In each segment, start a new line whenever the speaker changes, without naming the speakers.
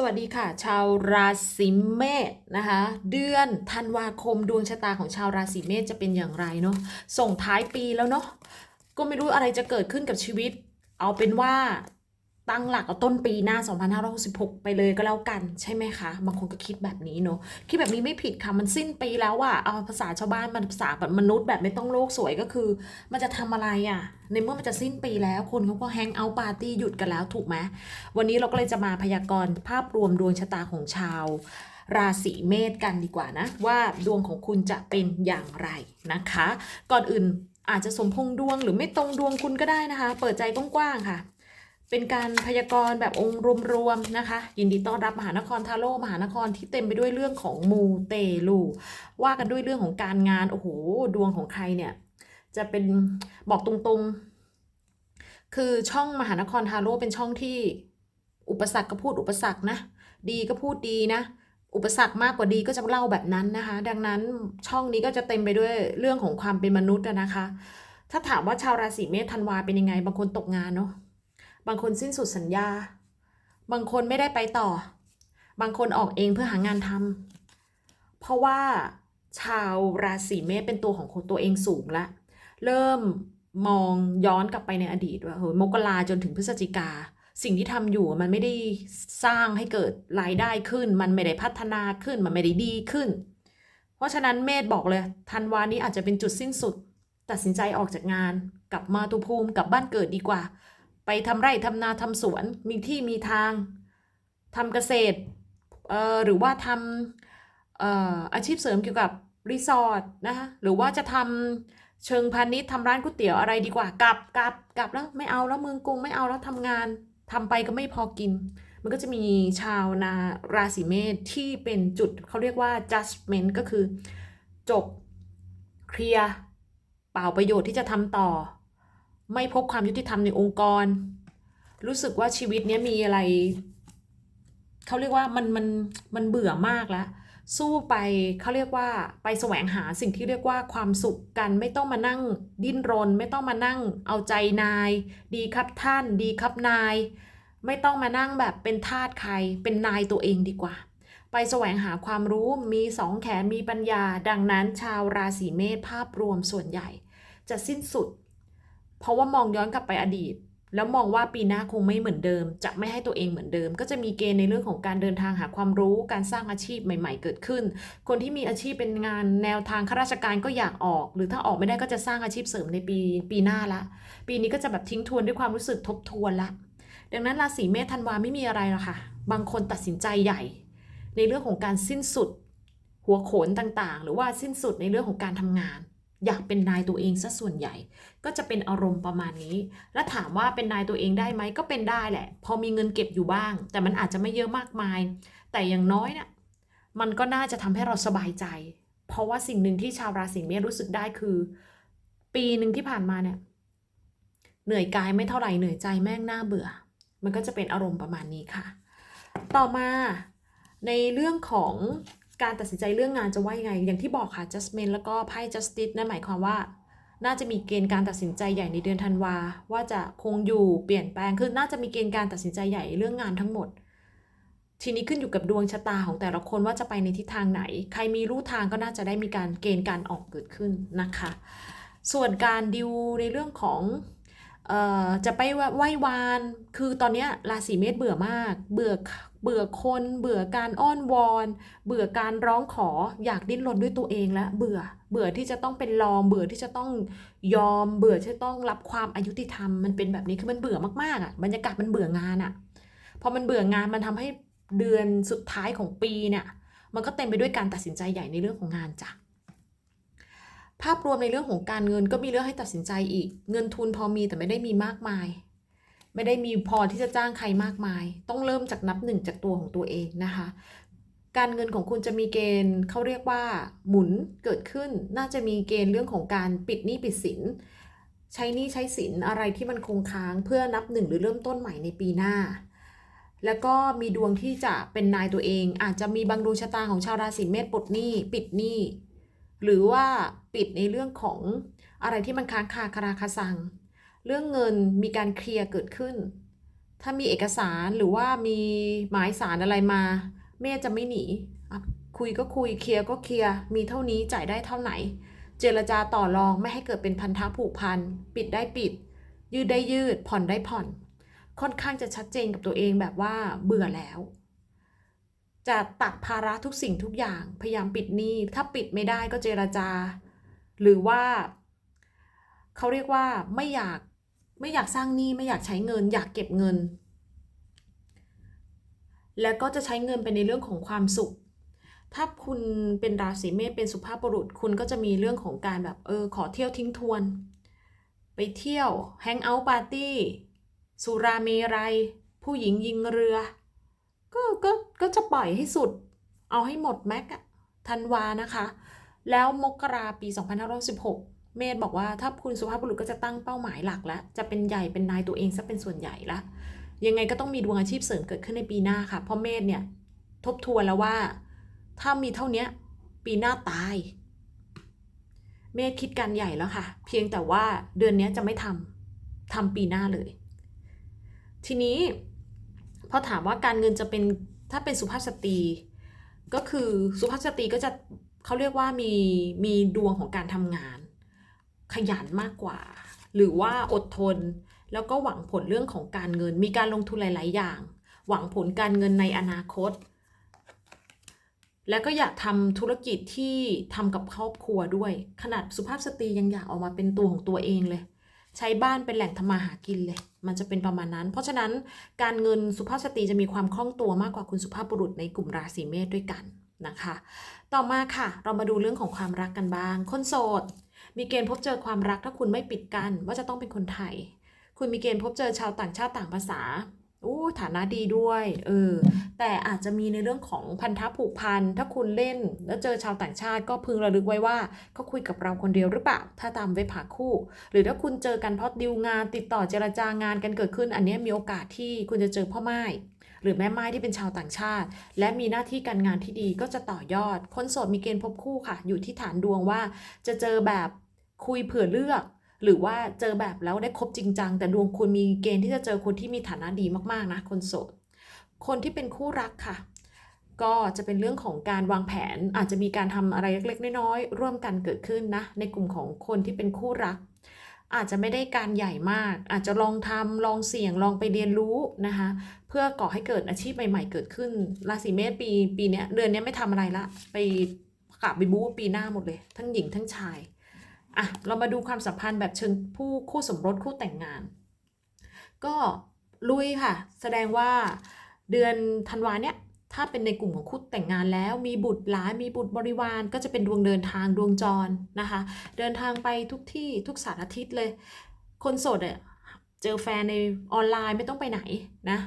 สวัสดีค่ะ ชาวราศีเมษนะคะ เดือนธันวาคมดวงชะตาของชาวราศีเมษจะเป็นอย่างไรเนาะส่งท้ายปีแล้วเนาะก็ไม่รู้อะไรจะเกิดขึ้นกับชีวิต เอาเป็นว่า ตั้งหลักเอาต้นปีหน้า 2566 ไปเลยก็แล้วกันใช่ไหมคะ บางคนก็คิดแบบนี้เนาะคิดแบบนี้ไม่ผิดค่ะ มันสิ้นปีแล้วอะเอาภาษาชาวบ้านมันภาษาแบบมนุษย์แบบไม่ต้องโลกสวยก็คือ มันจะทำอะไรอะในเมื่อมันจะสิ้นปีแล้วคนเขาก็แฮงเอาปาร์ตี้หยุดกันแล้วถูกไหมวันนี้เราก็เลยจะมาพยากรณ์ภาพรวมดวงชะตาของชาว ราศีเมษกันดีกว่านะ ว่าดวงของคุณจะเป็นอย่างไรนะคะ ก่อนอื่นอาจจะสมพงดวงหรือไม่ตรงดวงคุณก็ได้นะคะ เปิดใจกว้างๆค่ะ เป็นการพยากรณ์แบบองค์รวมๆนะคะ ยินดีต้อนรับมหานครทาโร่มหานครที่เต็มไปด้วยเรื่องของมูเตลูว่ากันด้วยเรื่องของการงานโอ้โหดวงของใครเนี่ย จะเป็นบอกตรงๆ คือช่องมหานครทาโร่เป็นช่องที่อุปสรรคก็พูดอุปสรรคนะ ดีก็พูดดีนะ อุปสรรคมากกว่าดีก็จะเล่าแบบนั้นนะคะ ดังนั้นช่องนี้ก็จะเต็มไปด้วยเรื่องของความเป็นมนุษย์นะคะ ถ้าถามว่าชาวราศีเมษธันวาเป็นยังไงบางคนตกงานเนาะ บางคนสิ้นสุดสัญญา บางคนไม่ได้ไปต่อ บางคนออกเองเพื่อหางานทำเพราะว่าชาวราศีเมษเป็นตัวของตัวเองสูงละ เริ่มมองย้อนกลับไปในอดีตว่าเฮ้ยมกราจนถึงพฤศจิกา สิ่งที่ทำอยู่มันไม่ได้สร้างให้เกิดรายได้ขึ้น มันไม่ได้พัฒนาขึ้น มันไม่ได้ดีขึ้น เพราะฉะนั้นเมธบอกเลยธันวานี้อาจจะเป็นจุดสิ้นสุด ตัดสินใจออกจากงาน กลับมาตุภูมิกลับบ้านเกิดดีกว่า ไปทำไร่ทำนาทำสวนมีที่มีทางทำเกษตรหรือว่าทำเอ่ออาชีพเสริมเกี่ยวกับรีสอร์ทนะคะหรือว่าจะทำเชิงพาณิชย์ทำร้านก๋วยเตี๋ยวอะไรดีกว่ากลับกลับกลับแล้วไม่เอาแล้วเมืองกรุงไม่เอาแล้วทำงานทำไปก็ไม่พอกิน มันก็จะมีชาวนาราศีเมษที่เป็นจุดเขาเรียกว่า judgment ก็คือจบเคลียร์เปล่าประโยชน์ที่จะทำต่อ ไม่พบความยุติธรรมในองค์กร รู้สึกว่าชีวิตเนี้ยมีอะไรเขาเรียกว่ามันมันมันเบื่อมากแล้วสู้ไปเขาเรียกว่าไปแสวงหาสิ่งที่เรียกว่าความสุขกันไม่ต้องมานั่งดิ้นรน ไม่ต้องมานั่งเอาใจนาย ดีครับท่าน ดีครับนาย ไม่ต้องมานั่งแบบเป็นทาสใคร เป็นนายตัวเองดีกว่า ไปแสวงหาความรู้มีสองแขนมีปัญญา ดังนั้นชาวราศีเมษภาพรวมส่วนใหญ่ จะสิ้นสุด เพราะว่ามองย้อนกลับไปอดีต แล้วมองว่าปีหน้าคงไม่เหมือนเดิม จะไม่ให้ตัวเองเหมือนเดิม ก็จะมีเกณฑ์ในเรื่องของการเดินทางหาความรู้ การสร้างอาชีพใหม่ ๆ เกิดขึ้น คนที่มีอาชีพเป็นงานแนวทางข้าราชการก็อยากออก หรือถ้าออกไม่ได้ก็จะสร้างอาชีพเสริมในปีปีหน้าละ ปีนี้ก็จะแบบทิ้งทวนด้วยความรู้สึกทบทวนละ ดังนั้นราศีเมษธันวาไม่มีอะไรหรอกค่ะ บางคนตัดสินใจใหญ่ ในเรื่องของการสิ้นสุด หัวโขนต่างๆ หรือว่าสิ้นสุดในเรื่องของการทำงาน อยากเป็นนายตัวเองซะส่วนใหญ่ ก็จะเป็นอารมณ์ประมาณนี้ แล้วถามว่าเป็นนายตัวเองได้ไหมก็เป็นได้แหละ พอมีเงินเก็บอยู่บ้าง แต่มันอาจจะไม่เยอะมากมาย แต่อย่างน้อยเนี่ยมันก็น่าจะทำให้เราสบายใจ เพราะว่าสิ่งหนึ่งที่ชาวราศีเมษรู้สึกได้คือ ปีหนึ่งที่ผ่านมาเนี่ย เหนื่อยกายไม่เท่าไหร่เหนื่อยใจแม่งน่าเบื่อ มันก็จะเป็นอารมณ์ประมาณนี้ค่ะ ต่อมาในเรื่องของ การตัดสินใจเรื่องงานจะว่ายังไง อย่างที่บอกค่ะ Justment แล้วก็ไพ่ Justice นั่นหมายความว่า น่าจะมีเกณฑ์การตัดสินใจใหญ่ในเดือนธันวา ว่าจะคงอยู่เปลี่ยนแปลงคือน่าจะมีเกณฑ์การตัดสินใจใหญ่เรื่องงานทั้งหมด ทีนี้ขึ้นอยู่กับดวงชะตาของแต่ละคนว่าจะไปในทิศทางไหน ใครมีรูทางก็น่าจะได้มีการเกณฑ์การออกเกิดขึ้นนะคะ ส่วนการดิวในเรื่องของ จะไปไหว้วาน คือตอนนี้ราศีเมษเบื่อมาก เบื่อ เบื่อคน เบื่อการอ้อนวอน เบื่อการร้องขอ อยากดิ้นรนด้วยตัวเองแล้ว เบื่อ เบื่อที่จะต้องเป็นรอง เบื่อที่จะต้องยอม เบื่อที่จะต้องรับความอายุติธรรม มันเป็นแบบนี้ คือมันเบื่อมากๆอะ บรรยากาศมันเบื่องานอะ พอมันเบื่องาน มันทำให้เดือนสุดท้ายของปีเนี่ย มันก็เต็มไปด้วยการตัดสินใจใหญ่ในเรื่องของงานจ้ะ ภาพรวมในเรื่องของการเงินก็มีเรื่องให้ตัดสินใจอีก เงินทุนพอมีแต่ไม่ได้มีมากมาย ไม่ได้มีพอที่จะจ้างใครมากมาย ต้องเริ่มจากนับหนึ่งจากตัวของตัวเองนะคะ การเงินของคุณจะมีเกณฑ์เขาเรียกว่า หมุนเกิดขึ้น น่าจะมีเกณฑ์เรื่องของการปิดหนี้ปิดสิน ใช้หนี้ใช้สินอะไรที่มันคงค้างเพื่อนับหนึ่งหรือเริ่มต้นใหม่ในปีหน้าแล้วก็มีดวงที่จะเป็นนายตัวเอง อาจจะมีบางดวงชะตาของชาวราศีเมษปลดหนี้ ปิดหนี้ หรือว่าปิดในเรื่องของอะไรที่มันค้างคาคาราคาซัง เรื่องเงินมีการเคลียร์เกิดขึ้น ถ้ามีเอกสารหรือว่ามีหมายสารอะไรมาเมธจะไม่หนี คุยก็คุยเคลียร์ก็เคลียร์มีเท่านี้จ่ายได้เท่าไหน เจรจาต่อรองไม่ให้เกิดเป็นพันธะผูกพัน ปิดได้ปิด ยืดได้ยืดผ่อนได้ผ่อน ค่อนข้างจะชัดเจนกับตัวเองแบบว่าเบื่อแล้ว จะตัดภาระทุกสิ่งทุกอย่างพยายามปิดหนี้ ถ้าปิดไม่ได้ก็เจรจา หรือว่า เขาเรียกว่าไม่อยากไม่อยากสร้างหนี้ไม่อยากใช้เงิน อยากเก็บเงิน แล้วก็จะใช้เงินไปในเรื่องของความสุข ถ้าคุณเป็นราศีเมษเป็นสุภาพบุรุษ คุณก็จะมีเรื่องของการแบบเออขอเที่ยวทิ้งทวน ไปเที่ยวแฮงเอาท์ปาร์ตี้สุราเมรัยผู้หญิงยิงเรือ ก็ก็ก็จะปล่อยให้สุด เอาให้หมดแม็กอะธันวานะคะ แล้วมกราปี 2516 เมธบอกว่าถ้าคุณสุภาพบุรุษก็จะตั้งเป้าหมายหลักแล้ว จะเป็นใหญ่เป็นนายตัวเองซะเป็นส่วนใหญ่ละยังไงก็ต้องมีดวงอาชีพเสริมเกิดขึ้นในปีหน้าค่ะเพราะเมธเนี่ยทบทวนแล้วว่า ถ้ามีเท่าเนี้ปีหน้าตาย เมธคิดการใหญ่แล้วค่ะ เพียงแต่ว่าเดือนนี้จะไม่ทำทำปีหน้าเลย ทีนี้ พอถามว่าการเงินจะเป็นถ้าเป็นสุภาพสตรี ก็คือสุภาพสตรีก็จะเขาเรียกว่ามีมีดวงของการทำงาน ขยันมากกว่า หรือว่าอดทน แล้วก็หวังผลเรื่องของการเงิน มีการลงทุนหลาย ๆ อย่าง หวังผลการเงินในอนาคต แล้วก็อยากทำธุรกิจที่ทำกับครอบครัวด้วย ขนาดสุภาพสตรียังอยากออกมาเป็นตัวของตัวเองเลย ใช้บ้านเป็นแหล่งทำมาหากินเลย มันจะเป็นประมาณนั้น เพราะฉะนั้นการเงินสุภาพสตรีจะมีความคล่องตัวมากกว่าคุณสุภาพบุรุษในกลุ่มราศีเมษด้วยกันนะคะ ต่อมาค่ะ เรามาดูเรื่องของความรักกันบ้าง คนโสด มีเกณฑ์พบเจอความรักถ้าคุณไม่ปิดกั้นว่าจะต้องเป็นคนไทย คุณมีเกณฑ์พบเจอชาวต่างชาติต่างภาษา โอ้ฐานะดีด้วยเออแต่อาจจะมีในเรื่องของพันธะผูกพัน ถ้าคุณเล่น แล้วเจอชาวต่างชาติก็พึงระลึกไว้ว่าเขาคุยกับเราคนเดียวหรือเปล่า ถ้าตามเว็บหาคู่ หรือถ้าคุณเจอกันเพราะดิวงานติดต่อเจรจางานกันเกิดขึ้น อันนี้มีโอกาสที่คุณจะเจอพ่อไม้หรือแม่ไม้ที่เป็นชาวต่างชาติ และมีหน้าที่การงานที่ดีก็จะต่อยอด คนโสดมีเกณฑ์พบคู่ค่ะ อยู่ที่ฐานดวงว่า จะเจอแบบคุยเผื่อเลือก หรือว่าเจอแบบแล้วได้คบจริงจังแต่ดวงคุณมีเกณฑ์ที่จะเจอคนที่มีฐานะดีมากๆนะคนโสด คนที่เป็นคู่รักค่ะ ก็จะเป็นเรื่องของการวางแผนอาจจะมีการทำอะไรเล็กๆน้อยๆร่วมกันเกิดขึ้นนะ ในกลุ่มของคนที่เป็นคู่รัก อาจจะไม่ได้การใหญ่มาก อาจจะลองทำลองเสี่ยงลองไปเรียนรู้นะคะเพื่อก่อให้เกิดอาชีพใหม่ ๆ เกิดขึ้นราศีเมษปีปีนี้เดือนนี้ไม่ทำอะไรละ ไปกลับไปบู๊ปีหน้าหมดเลย ทั้งหญิงทั้งชาย อะเรามาดูความสัมพันธ์แบบเชิงผู้คู่สมรสคู่แต่งงาน ก็ลุยค่ะ แสดงว่าเดือนธันวาเนี้ยถ้าเป็นในกลุ่มของคู่แต่งงานแล้วมีบุตรหลานมีบุตรบริวารก็จะเป็นดวงเดินทางดวงจรนะคะ เดินทางไปทุกที่ทุกสารทิศเลย คนโสดเนี่ยเจอแฟนในออนไลน์ไม่ต้องไปไหนนะ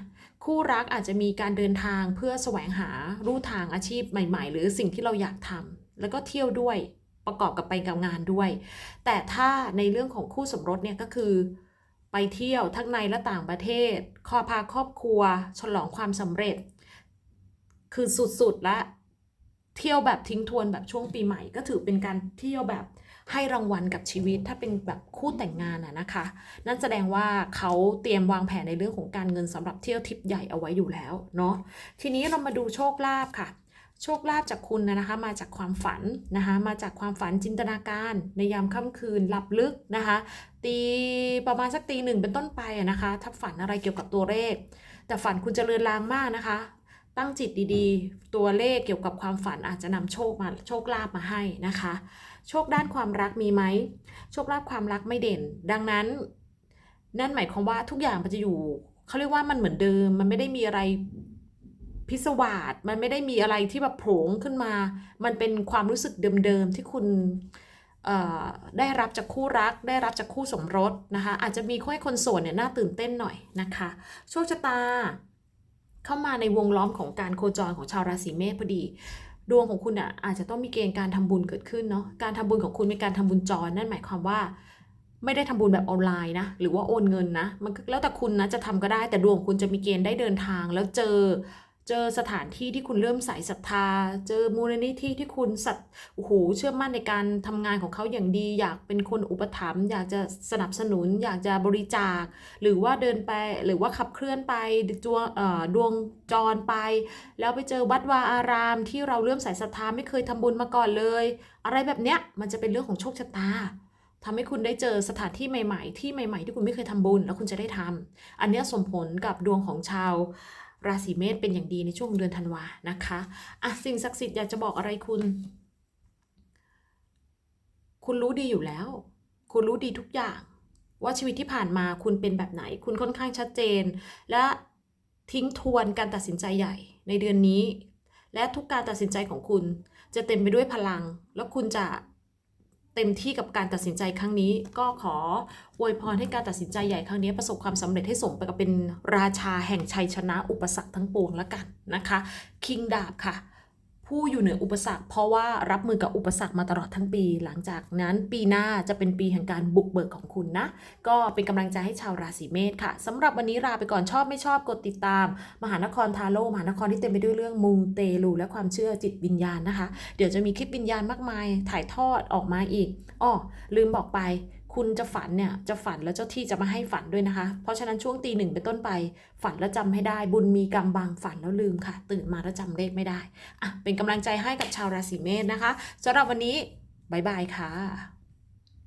คู่รักอาจจะมีการเดินทางเพื่อแสวงหารูทางอาชีพใหม่ ๆ หรือสิ่งที่เราอยากทำแล้วก็เที่ยวด้วย ประกอบกับไปกับงานด้วย แต่ถ้าในเรื่องของคู่สมรสเนี่ยก็คือ ไปเที่ยวทั้งในและต่างประเทศ ขอพาครอบครัว ฉลองความสำเร็จ คือสุดๆละเที่ยวแบบทิ้งทวนแบบช่วงปีใหม่ ก็ถือเป็นการเที่ยวแบบให้รางวัลกับชีวิตถ้าเป็นแบบคู่แต่งงานอะนะคะ นั่นแสดงว่าเขาเตรียมวางแผนในเรื่องของการเงินสำหรับเที่ยวทริปใหญ่เอาไว้อยู่แล้วเนาะทีนี้เรามาดูโชคลาภค่ะ โชคลาภจากคุณนะนะคะมาจากความฝันนะคะมาจากความฝันจินตนาการในยามค่ำคืนหลับลึกนะคะตีประมาณสักตีหนึ่งเป็นต้นไปนะคะ ถ้าฝันอะไรเกี่ยวกับตัวเลข แต่ฝันคุณจะเลือนลางมากนะคะ ตั้งจิตดีๆ ตัวเลขเกี่ยวกับความฝันอาจจะนำโชคมาโชคลาภมาให้นะคะ โชคด้านความรักมีไหมโชคลาภความรักไม่เด่น ดังนั้น นั่นหมายความว่าทุกอย่างมันจะอยู่เขาเรียกว่ามันเหมือนเดิม มันไม่ได้มีอะไร พิศวาสมันไม่ได้มีอะไรที่แบบโผล่ขึ้นมา มันเป็นความรู้สึกเดิมๆที่คุณได้รับจากคู่รัก ได้รับจากคู่สมรสนะคะ อาจจะมีให้คนโสดเนี่ยน่าตื่นเต้นหน่อยนะคะโชคชะตา เข้ามาในวงล้อมของการโคจรของชาวราศีเมษพอดีดวงของคุณอะอาจจะต้องมีเกณฑ์การทำบุญเกิดขึ้นเนาะการทำบุญของคุณมีการทำบุญจรนั่นหมายความว่า ไม่ได้ทำบุญแบบออนไลน์นะหรือว่าโอนเงินนะมันแล้วแต่คุณนะจะทำก็ได้แต่ดวงของคุณจะมีเกณฑ์ได้เดินทางแล้วเจอ เจอสถานที่ที่คุณเริ่มใส่ศรัทธา เจอมูลนิธิที่คุณสัตโอ้โหเชื่อมั่นในการทำงานของเขาอย่างดี อยากเป็นคนอุปถัมภ์อยากจะสนับสนุน อยากจะบริจาค หรือว่าเดินไปหรือว่าขับเคลื่อนไปดวงเอ่อดวงจรไป แล้วไปเจอวัดวาอารามที่เราเริ่มใส่ศรัทธาไม่เคยทำบุญมาก่อนเลย อะไรแบบเนี้ยมันจะเป็นเรื่องของโชคชะตาทำให้คุณได้เจอสถานที่ใหม่ ๆ ที่ใหม่ ๆ ที่คุณไม่เคยทำบุญแล้วคุณจะได้ทำอันนี้ส่งผลกับดวงของชาว ราศีเมษเป็นอย่างดีในช่วงเดือนธันวานะคะอะสิ่งศักดิ์สิทธิ์อยากจะบอกอะไรคุณ คุณรู้ดีอยู่แล้ว คุณรู้ดีทุกอย่าง ว่าชีวิตที่ผ่านมาคุณเป็นแบบไหน คุณค่อนข้างชัดเจน และทิ้งทวนการตัดสินใจใหญ่ ในเดือนนี้ และทุกการตัดสินใจของคุณ จะเต็มไปด้วยพลัง แล้วคุณจะ เต็มที่กับการตัดสินใจครั้งนี้ ก็ขออวยพรให้การตัดสินใจใหญ่ครั้งนี้ประสบความสำเร็จให้สมไปกับเป็นราชาแห่งชัยชนะอุปสรรคทั้งปวงแล้วกันนะคะ คิงดาบค่ะ ผู้อยู่เหนืออุปสรรค เพราะว่ารับมือกับอุปสรรคมาตลอดทั้งปี หลังจากนั้นปีหน้าจะเป็นปีแห่งการบุกเบิกของคุณนะ ก็เป็นกำลังใจให้ชาวราศีเมษค่ะสำหรับวันนี้ลาไปก่อนชอบไม่ชอบกดติดตาม มหานครทาโร่มหานครที่เต็มไปด้วยเรื่องมูเตลูและความเชื่อจิตวิญญาณนะคะ เดี๋ยวจะมีคลิปวิญญาณมากมายถ่ายทอดออกมาอีกอ้อลืมบอกไป คุณจะฝันเนี่ยจะฝันแล้วเจ้าที่จะมาให้ฝันด้วยนะคะ เพราะฉะนั้นช่วงตีหนึ่งเป็นต้นไป ฝันแล้วจำให้ได้ บุญมีกรรมบางฝันแล้วลืมค่ะ ตื่นมาแล้วจำเลขไม่ได้อะเป็นกำลังใจให้กับชาวราศีเมษนะคะสำหรับวันนี้บายบายค่ะ